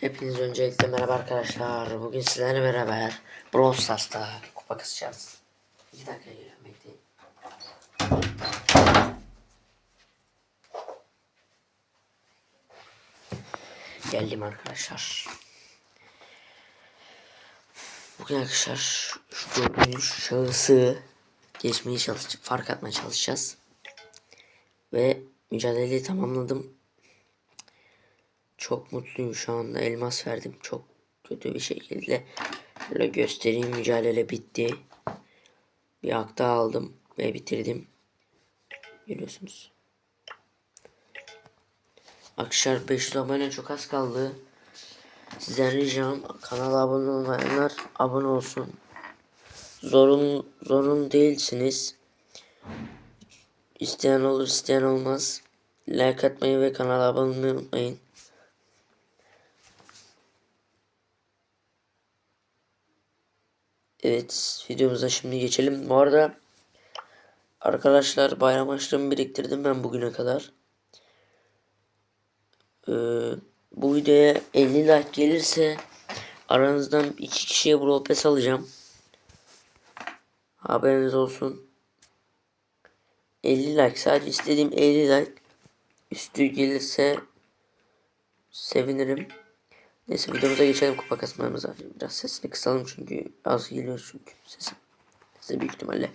Hepiniz öncelikle merhaba arkadaşlar. Bugün sizlerle beraber Brawl Stars'ta kupa kasacağız. 2 dakika geliyorum bekleyin. Geldim arkadaşlar. Bugün arkadaşlar şu gördüğünüz şahısı geçmeye çalışacağız. Fark atmaya çalışacağız. Ve mücadeleyi tamamladım. Çok mutluyum şu anda. Elmas verdim. Çok kötü bir şekilde. Böyle göstereyim. Mücadele bitti. Bir hak aldım. Ve bitirdim. Görüyorsunuz. Arkadaşlar 500 abone çok az kaldı. Sizden ricam kanala abone olmayanlar abone olsun. Zorun, zorun değilsiniz. İsteyen olur isteyen olmaz. Like atmayı ve kanala abone olmayı unutmayın. Evet videomuza şimdi geçelim. Bu arada arkadaşlar bayram harçlığımı biriktirdim ben bugüne kadar. Ee, bu videoya 50 like gelirse aranızdan iki kişiye Brawl Pass alacağım. Haberiniz olsun. 50 like sadece istediğim 50 like üstü gelirse sevinirim. Neyse videomuza geçelim kupa kasmamıza. Biraz sesini kısalım çünkü az geliyor çünkü sesim. Size büyük ihtimalle.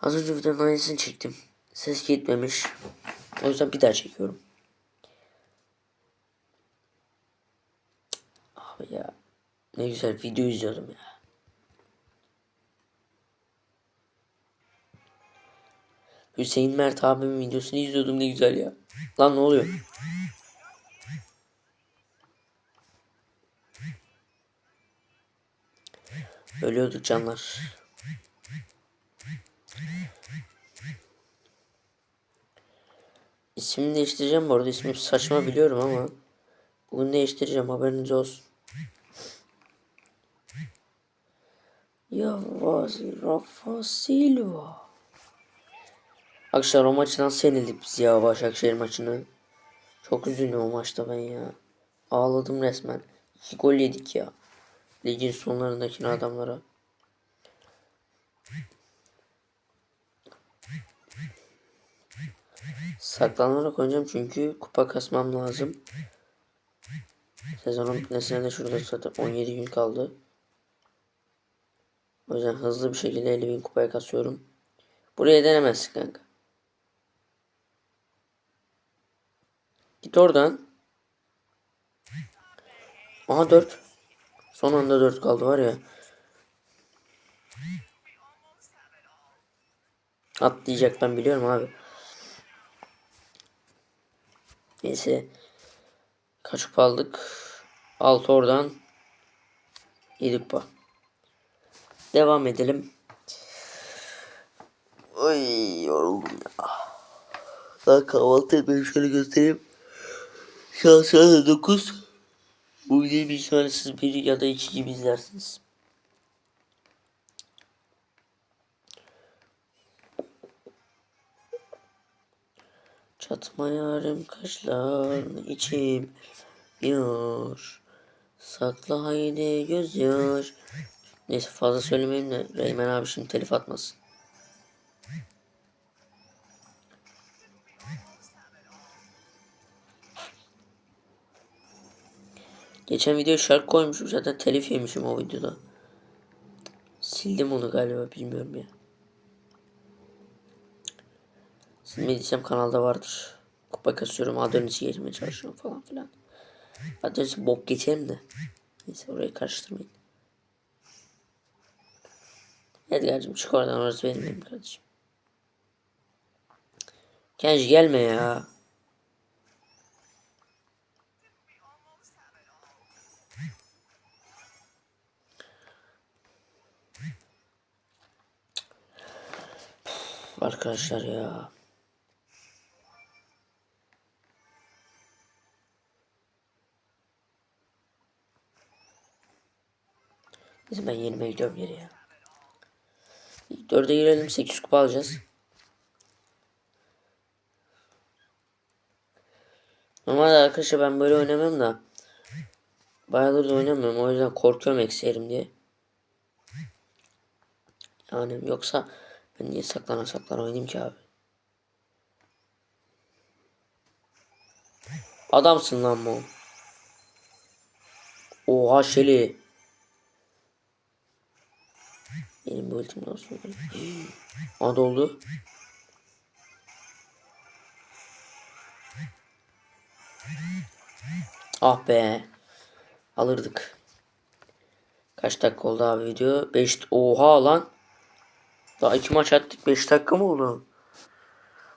Az önce videonun aynısını çektim. Ses gitmemiş. O yüzden bir daha çekiyorum. Abi ya. Ne güzel video izliyordum ya. Hüseyin Mert abimin videosunu izliyordum ne güzel ya. Lan ne oluyor? Ölüyorduk canlar. İsmini değiştireceğim bu arada. İsmim saçma biliyorum ama bugün değiştireceğim haberiniz olsun. Yavaz Rafa Silva. Arkadaşlar o maçtan senildik biz ya Başakşehir maçını. Çok üzüldüm o maçta ben ya. Ağladım resmen. İki gol yedik ya. Ligin sonlarındaki adamlara. Saklanarak oynayacağım çünkü kupa kasmam lazım. Sezonun bitmesine de şurada zaten 17 gün kaldı. O yüzden hızlı bir şekilde 50 bin kupaya kasıyorum. Buraya denemezsin kanka. Git oradan. Aha 4. Son anda 4 kaldı var ya. Atlayacak ben biliyorum abi. Neyse. Kaç kupa aldık? 6 oradan. 7 kupa. Devam edelim. Ay yoruldum ya. Daha kahvaltı etmedim şöyle göstereyim. Şu an saat 9. Bu videoyu bir ihtimalle siz bir ya da iki gibi izlersiniz. Çatma yarım kaşlarını içim yor. Sakla haydi gözyaş. Neyse fazla söylemeyeyim de Reymen abi şimdi telif atmasın. Geçen video şarkı koymuşum zaten telif yemişim o videoda. Sildim onu galiba bilmiyorum ya. Silmediysem kanalda vardır. Kupa kasıyorum Adonis'i geçmeye çalışıyorum falan filan. Adonis'i bok geçerim de. Neyse orayı karıştırmayın. Edgar'cığım çık oradan orası benim benim kardeşim. Kenji gelme ya. Arkadaşlar ya. Neyse ben yerime gidiyorum geri ya. Dörde girelim 8 kupa alacağız. Normalde arkadaşlar ben böyle oynamam da. Bayağıdır da oynamıyorum. O yüzden korkuyorum eksi diye. Yani yoksa ben niye saklana saklana oynayayım ki abi? Adamsın lan bu. Oha Şeli. Benim bu ultim olsun. Aa doldu. Ah be. Alırdık. Kaç dakika oldu abi video? 5 Oha lan. Daha iki maç attık. 5 dakika mı oldu?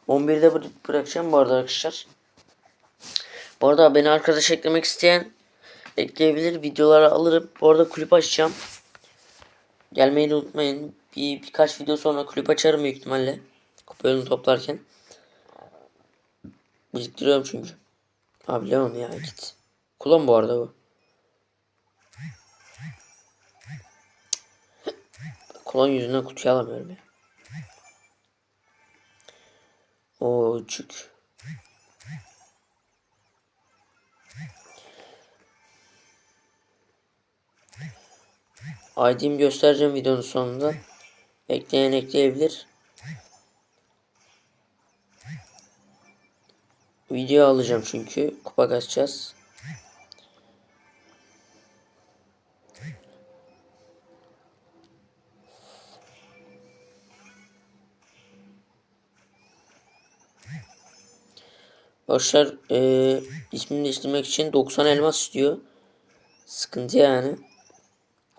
11'de bıra- bırakacağım bu arada arkadaşlar. Bu arada beni arkadaş eklemek isteyen ekleyebilir. Videoları alırım. Bu arada kulüp açacağım. Gelmeyi unutmayın. Bir, birkaç video sonra kulüp açarım büyük ihtimalle. Yolunu toplarken. Biriktiriyorum çünkü. Abi Leon ya git. Kulon bu arada bu. Kulon yüzünden kutuyu alamıyorum ya. O çük. ID'mi göstereceğim videonun sonunda. Ekleyen ekleyebilir. Video alacağım çünkü. Kupa kaçacağız. Arkadaşlar eee ismini değiştirmek için 90 elmas istiyor. Sıkıntı yani.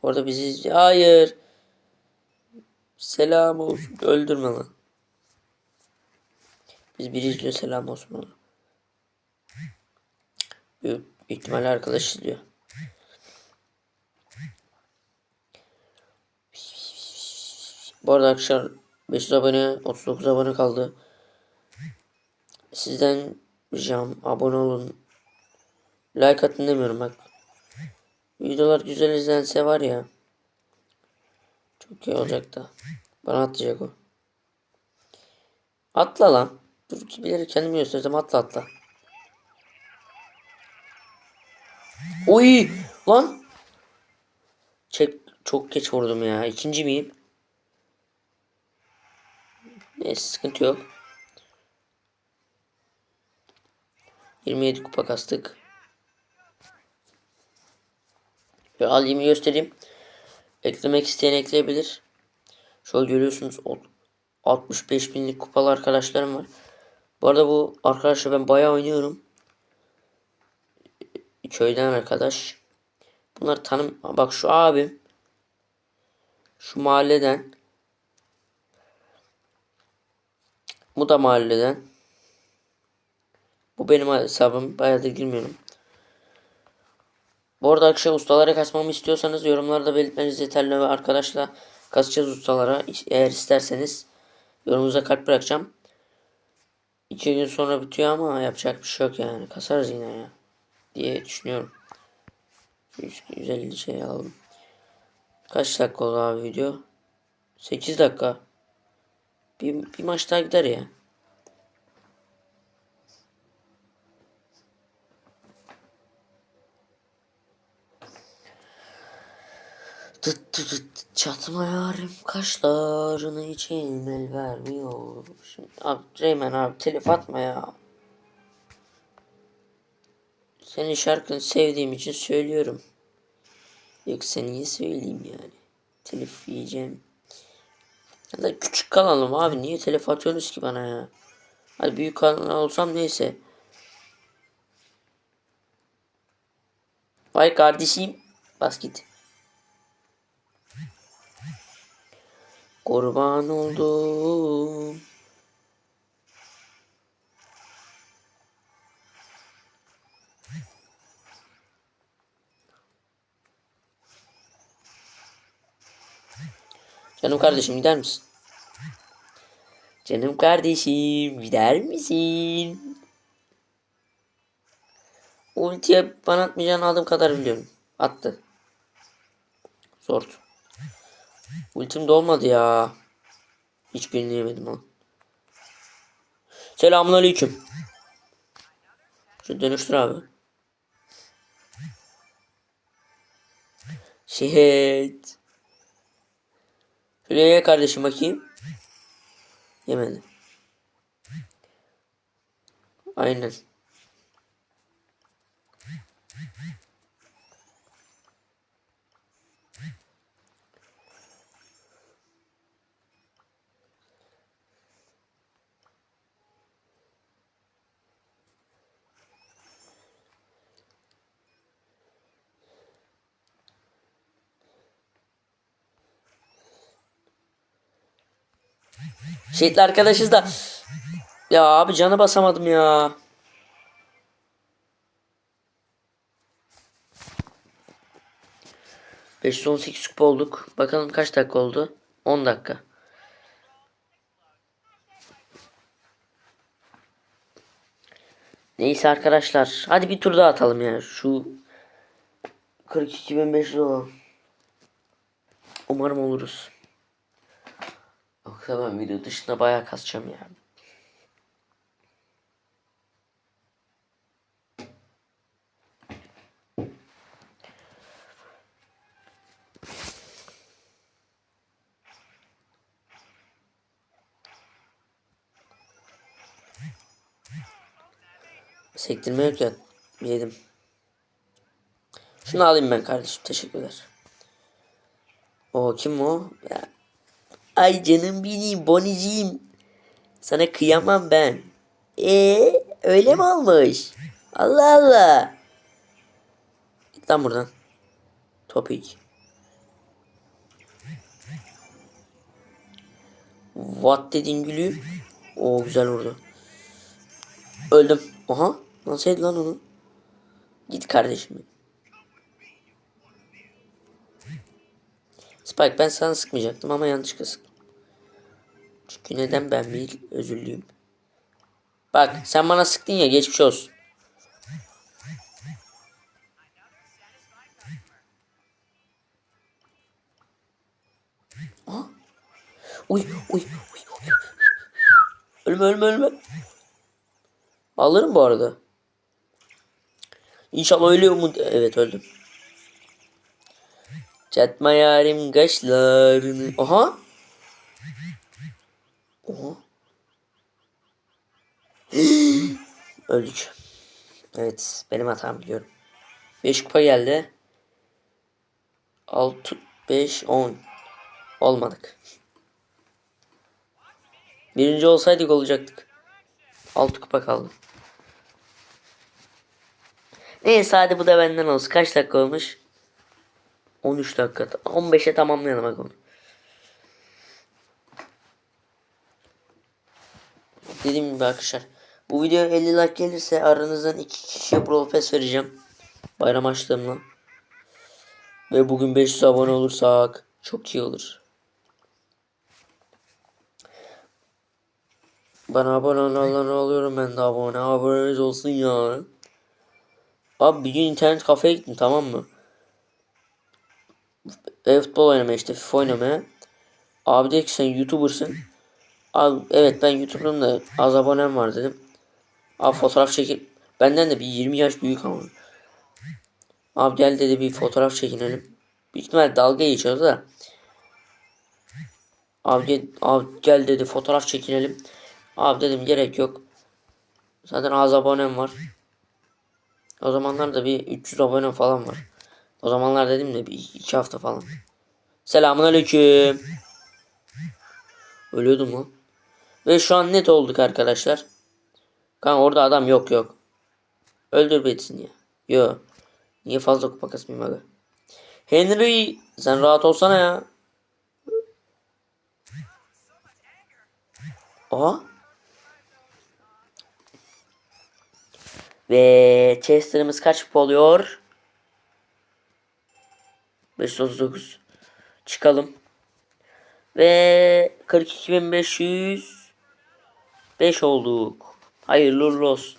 Orada bizi. Hayır. Selam olsun. Öldürme lan. Biz biri izliyor selam olsun ona. Büyük ihtimalle arkadaş izliyor. Bu arada arkadaşlar 500 abone 39 abone kaldı. Sizden ricam abone olun. Like atın demiyorum bak. Videolar güzel izlense var ya. Çok iyi olacak da. Bana atlayacak o. Atla lan. Dur bilerek kendimi göstereceğim. Atla atla. Oy lan. Çek çok geç vurdum ya. İkinci miyim? Neyse sıkıntı yok. 27 kupa kastık. Ve alayım göstereyim. Eklemek isteyen ekleyebilir. Şöyle görüyorsunuz o 65 binlik kupalı arkadaşlarım var. Bu arada bu arkadaşlar ben bayağı oynuyorum. Köyden arkadaş. Bunlar tanım bak şu abim şu mahalleden bu da mahalleden bu benim hesabım bayağıdır girmiyorum. Bu arada akşam ustalara kasmamı istiyorsanız yorumlarda belirtmeniz yeterli ve arkadaşla kasacağız ustalara. Eğer isterseniz yorumunuza kalp bırakacağım. İki gün sonra bitiyor ama yapacak bir şey yok yani. Kasarız yine ya. Diye düşünüyorum. 150 şey alalım. Kaç dakika oldu abi video? 8 dakika. Bir, bir maç daha gider ya. Tıt tıt tıt çatma yarim kaşlarını için el vermiyor. Şimdi, abi Reymen abi telif atma ya. Senin şarkını sevdiğim için söylüyorum. Yoksa niye söyleyeyim yani. Telif yiyeceğim. Ya da küçük kanalım abi niye telif atıyorsunuz ki bana ya. Hadi büyük kanal olsam neyse. Vay kardeşim. Bas git. Kurban oldum. Canım kardeşim gider misin? Canım kardeşim gider misin? Ultiye bana atmayacağını aldığım kadar biliyorum. Attı. Zor. Ultim de olmadı ya. Hiçbirini yemedim ha. Selamun aleyküm. Şu dönüştür abi. Şehit. Şuraya kardeşim bakayım. Yemedi. Aynen. Şehitli arkadaşız da. Ya abi canı basamadım ya. Beş on sekiz kupa olduk. Bakalım kaç dakika oldu? 10 dakika. Neyse arkadaşlar. Hadi bir tur daha atalım ya. Şu 42.500 olan. Umarım oluruz. Yoksa ben video dışında bayağı kasacağım ya. Sektirme yok ya. Yedim. Şunu alayım ben kardeşim. Teşekkürler. O kim o? Ya. Ay canım benim Boniciğim. Sana kıyamam ben. Ee, öyle mi olmuş? Allah Allah. Git lan buradan. Topik. What dedin gülüm? O güzel vurdu. Öldüm. Aha. Nasıl yedi lan onu? Git kardeşim. Spike ben sana sıkmayacaktım ama yanlışlıkla sıktım. Çünkü neden ben bir özürlüyüm. Bak sen bana sıktın ya geçmiş olsun. Aha. Uy uy uy uy. Ölme ölme ölme. Alırım bu arada. İnşallah ölüyor mu? Evet öldüm. Çatma yarim kaşlarını. Aha. Oha. Öldük. Evet benim hatam biliyorum. 5 kupa geldi. 6 5 10 olmadık. Birinci olsaydık olacaktık. 6 kupa kaldı. Neyse hadi bu da benden olsun. Kaç dakika olmuş? 13 dakika. 15'e tamamlayalım bak Dediğim gibi arkadaşlar. Bu video 50 like gelirse aranızdan iki kişiye Pass vereceğim. Bayram açlığımla. Ve bugün 500 abone olursak çok iyi olur. Bana abone olanlara alıyorum ben de abone. Aboneniz olsun ya. Abi bir gün internet kafeye gittim tamam mı? E, futbol oynamaya işte FIFA oynamaya. Abi dedi ki sen YouTuber'sın. Abi evet ben YouTuber'ım da az abonem var dedim. Abi fotoğraf çekip benden de bir 20 yaş büyük ama. Abi gel dedi bir fotoğraf çekinelim. Büyük dalga geçiyordu da. Abi gel, abi gel dedi fotoğraf çekinelim. Abi dedim gerek yok. Zaten az abonem var. O zamanlar da bir 300 abonem falan var. O zamanlar dedim de bir iki hafta falan. Selamun aleyküm. Ölüyordum lan. Ve şu an net olduk arkadaşlar. Kanka orada adam yok yok. Öldür bitsin ya. Yo. Niye fazla kupa kasmayayım aga. Henry sen rahat olsana ya. Aha. Ve Chester'ımız kaç kupa oluyor? 539. Çıkalım. Ve 42.500 5 olduk. Hayırlı uğurlu olsun.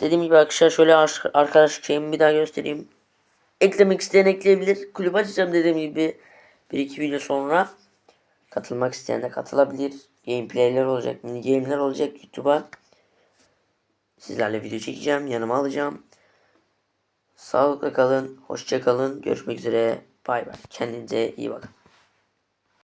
Dediğim gibi arkadaşlar şöyle ar- arkadaş şeyimi bir daha göstereyim. Eklemek isteyen ekleyebilir. Kulüp açacağım dediğim gibi. Bir iki video sonra. Katılmak isteyen de katılabilir. Gameplayler olacak. Mini game'ler olacak YouTube'a. sizlerle video çekeceğim. Yanıma alacağım. Sağlıkla kalın. Hoşça kalın. Görüşmek üzere. Bay bay. Kendinize iyi bakın.